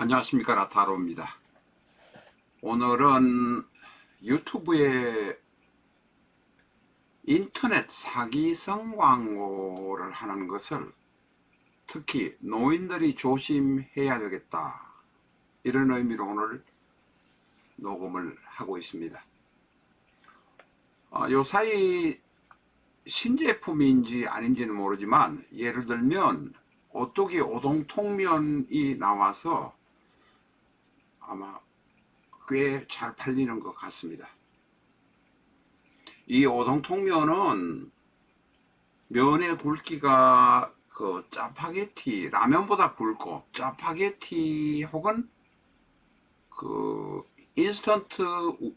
안녕하십니까 라타로입니다. 오늘은 유튜브에 인터넷 사기성 광고를 하는 것을 특히 노인들이 조심해야 되겠다 이런 의미로 오늘 녹음을 하고 있습니다. 아, 요 사이 신제품인지 아닌지는 모르지만 예를 들면 오뚜기 오동통면이 나와서 아마 꽤 잘 팔리는 것 같습니다. 이 오동통면은 면의 굵기가 그 짜파게티 라면보다 굵고 짜파게티 혹은 그 인스턴트 우-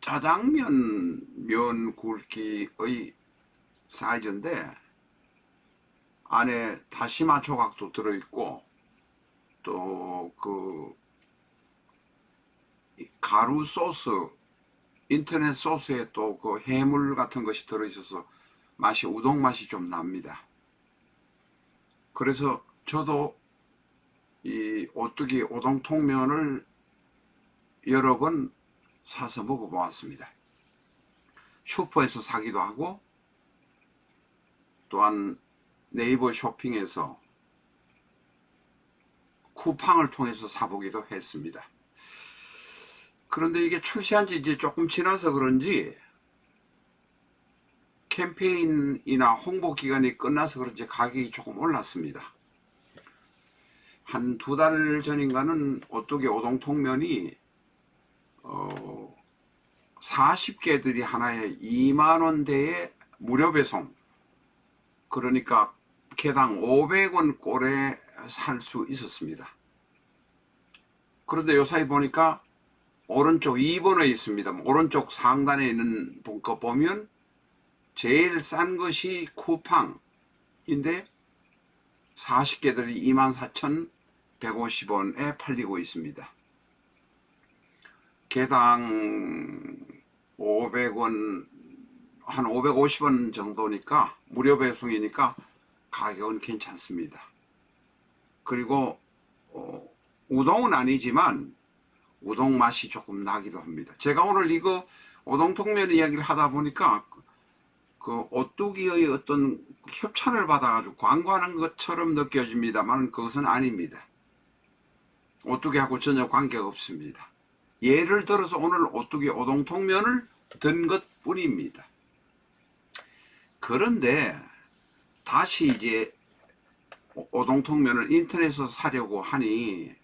짜장면 면 굵기의 사이즈인데 안에 다시마 조각도 들어있고 또 그 가루 소스 인터넷 소스에 또 그 해물 같은 것이 들어있어서 맛이 우동 맛이 좀 납니다. 그래서 저도 이 오뚜기 오동통면을 여러 번 사서 먹어보았습니다. 슈퍼에서 사기도 하고 또한 네이버 쇼핑에서 쿠팡을 통해서 사보기도 했습니다. 그런데 이게 출시한 지 이제 조금 지나서 그런지 캠페인이나 홍보 기간이 끝나서 그런지 가격이 조금 올랐습니다. 한 두 달 전인가는 오뚜기 오동통면이 어 40개들이 하나에 2만 원대의 무료 배송 그러니까 개당 500원 꼴에 살 수 있었습니다. 그런데 요사이 보니까 오른쪽 2번에 있습니다. 오른쪽 상단에 있는 거 보면 제일 싼 것이 쿠팡인데 40개들이 24,150원에 팔리고 있습니다. 개당 500원 한 550원 정도니까 무료 배송이니까 가격은 괜찮습니다. 그리고 어, 우동은 아니지만 우동 맛이 조금 나기도 합니다. 제가 오늘 이거 오동통면 이야기를 하다 보니까 그 오뚜기의 어떤 협찬을 받아가지고 광고하는 것처럼 느껴집니다만 그것은 아닙니다. 오뚜기하고 전혀 관계가 없습니다. 예를 들어서 오늘 오뚜기 오동통면을 든 것 뿐입니다. 그런데 다시 이제 오- 오동통면을 인터넷에서 사려고 하니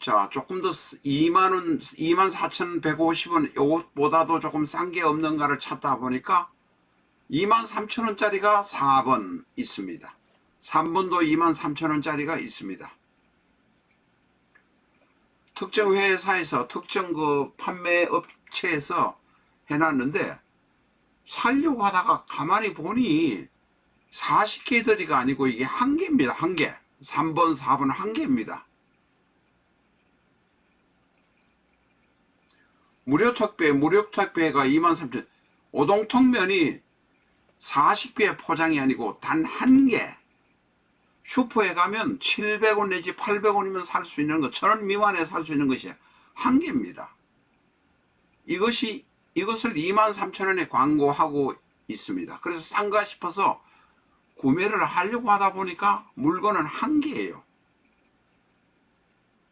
자 조금 더 2만 원 2만 4,150원 요것보다도 조금 싼 게 없는가를 찾다 보니까 2만 3천원짜리가 4번 있습니다 3번도 2만 3천원짜리가 있습니다 특정 회사에서 특정 그 판매 업체에서 해놨는데 살려고 하다가 가만히 보니 40개들이가 아니고 이게 한 개입니다. 한 개. 3번, 4번 한 개입니다. 무료 택배, 무료 택배가 23,000. 오동통면이 40개 포장이 아니고 단 한 개. 슈퍼에 가면 700원 내지 800원이면 살 수 있는 것, 1000원 미만에 살 수 있는 것이 한 개입니다. 이것이, 이것을 23,000원에 광고하고 있습니다. 그래서 싼가 싶어서 구매를 하려고 하다 보니까 물건은 한 개예요.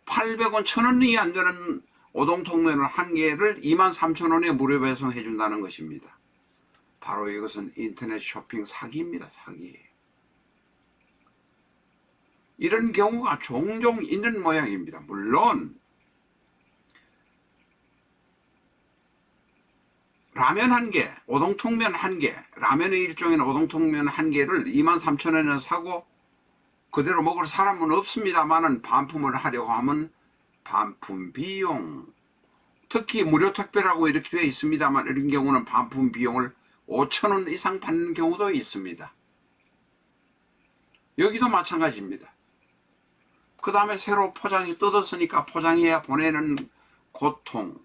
800원, 1000원이 안 되는 오동통면을 한 개를 23,000원에 무료 배송해 준다는 것입니다. 바로 이것은 인터넷 쇼핑 사기입니다. 사기. 이런 경우가 종종 있는 모양입니다. 물론 라면 한 개, 오동통면 한 개, 라면의 일종인 오동통면 한 개를 23,000원에 사고 그대로 먹을 사람은 없습니다만은 반품을 하려고 하면 반품 비용 특히 무료 택배라고 이렇게 되어 있습니다만 이런 경우는 반품 비용을 5,000원 이상 받는 경우도 있습니다. 여기도 마찬가지입니다. 그 다음에 새로 포장이 뜯었으니까 포장해야 보내는 고통,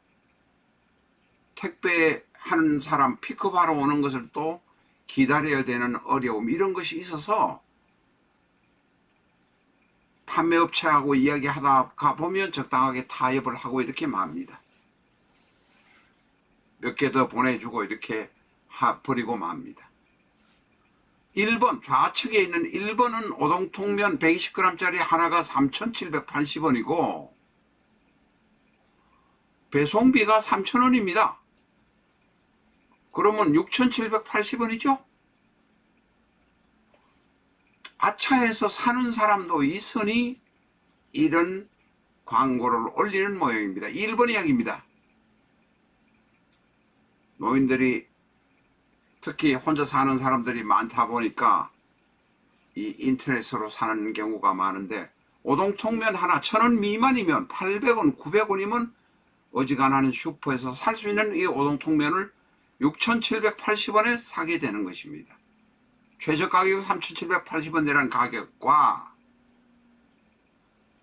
택배하는 사람 픽업하러 오는 것을 또 기다려야 되는 어려움 이런 것이 있어서 판매업체하고 이야기하다가 보면 적당하게 타협을 하고 이렇게 맙니다. 몇 개 더 보내주고 이렇게 하, 버리고 맙니다. 1번 좌측에 있는 1번은 오동통면 120g짜리 하나가 3,780원이고 배송비가 3,000원입니다. 그러면 6,780원이죠? 아차에서 사는 사람도 있으니 이런 광고를 올리는 모양입니다. 1번 이야기입니다. 노인들이 특히 혼자 사는 사람들이 많다 보니까 이 인터넷으로 사는 경우가 많은데 오동통면 하나 천 원 미만이면 800원, 900원이면 어지간하는 슈퍼에서 살 수 있는 이 오동통면을 6,780원에 사게 되는 것입니다. 최저 가격 3,780원이라는 가격과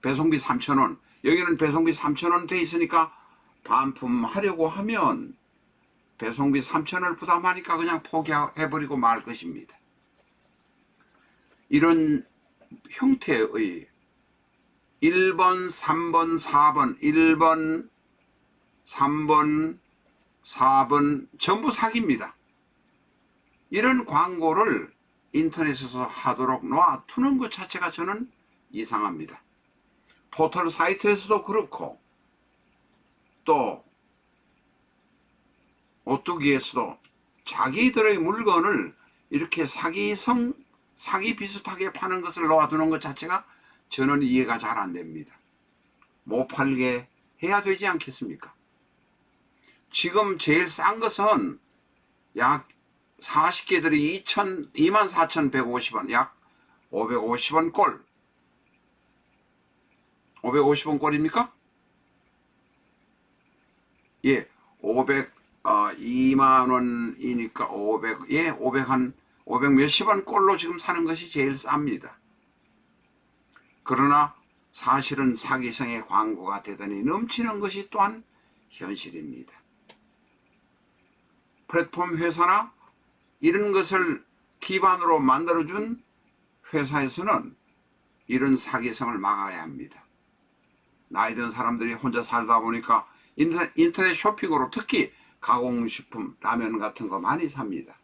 배송비 3,000원 여기는 배송비 3,000원 돼 있으니까 반품하려고 하면 배송비 3,000원을 부담하니까 그냥 포기해버리고 말 것입니다. 이런 형태의 1번, 3번, 4번, 1번, 3번, 4번 전부 사기입니다. 이런 광고를 인터넷에서 하도록 놔두는 것 자체가 저는 이상합니다. 포털 사이트에서도 그렇고 또 오뚜기에서도 자기들의 물건을 이렇게 사기성 사기 비슷하게 파는 것을 놓아두는 것 자체가 저는 이해가 잘 안 됩니다. 못 팔게 해야 되지 않겠습니까? 지금 제일 싼 것은 약 40개들이 2천, 24,150원, 약 550원 꼴. 550원 꼴입니까? 예, 500, 어, 2만 원이니까 500, 예, 500 한, 500 몇십 원 꼴로 지금 사는 것이 제일 쌉니다. 그러나 사실은 사기성의 광고가 대단히 넘치는 것이 또한 현실입니다. 플랫폼 회사나 이런 것을 기반으로 만들어준 회사에서는 이런 사기성을 막아야 합니다. 나이 든 사람들이 혼자 살다 보니까 인터넷, 쇼핑으로 특히 가공식품, 라면 같은 거 많이 삽니다.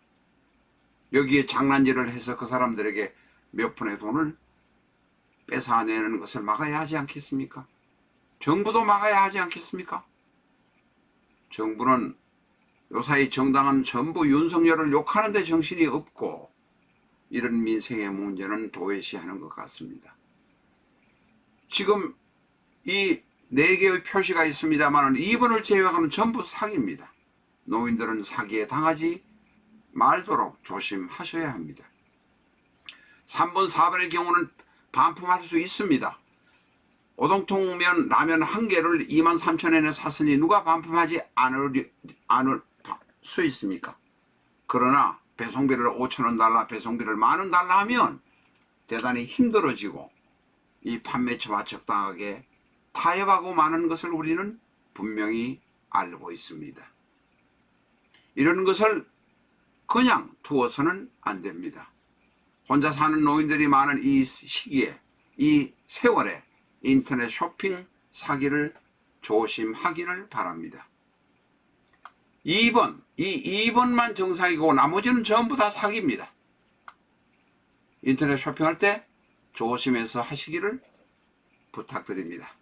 여기에 장난질을 해서 그 사람들에게 몇 푼의 돈을 뺏어내는 것을 막아야 하지 않겠습니까? 정부도 막아야 하지 않겠습니까? 정부는 요사이 정당은 전부 윤석열을 욕하는 데 정신이 없고 이런 민생의 문제는 도외시하는 것 같습니다. 지금 이 네 개의 표시가 있습니다만 2번을 제외하고는 전부 사기입니다. 노인들은 사기에 당하지 말도록 조심하셔야 합니다. 3번, 4번의 경우는 반품할 수 있습니다. 오동통면 라면 한 개를 2만 3천 원에 샀으니 누가 반품하지 않을, 않을 수 있습니까? 그러나 배송비를 5천 원 달라 배송비를 만 원 달라 하면 대단히 힘들어지고 이 판매처와 적당하게 타협하고 마는 것을 우리는 분명히 알고 있습니다. 이런 것을 그냥 두어서는 안 됩니다. 혼자 사는 노인들이 많은 이 시기에, 이 세월에 인터넷 쇼핑 사기를 조심하기를 바랍니다. 2번, 이 2번만 정상이고 나머지는 전부 다 사기입니다. 인터넷 쇼핑할 때 조심해서 하시기를 부탁드립니다.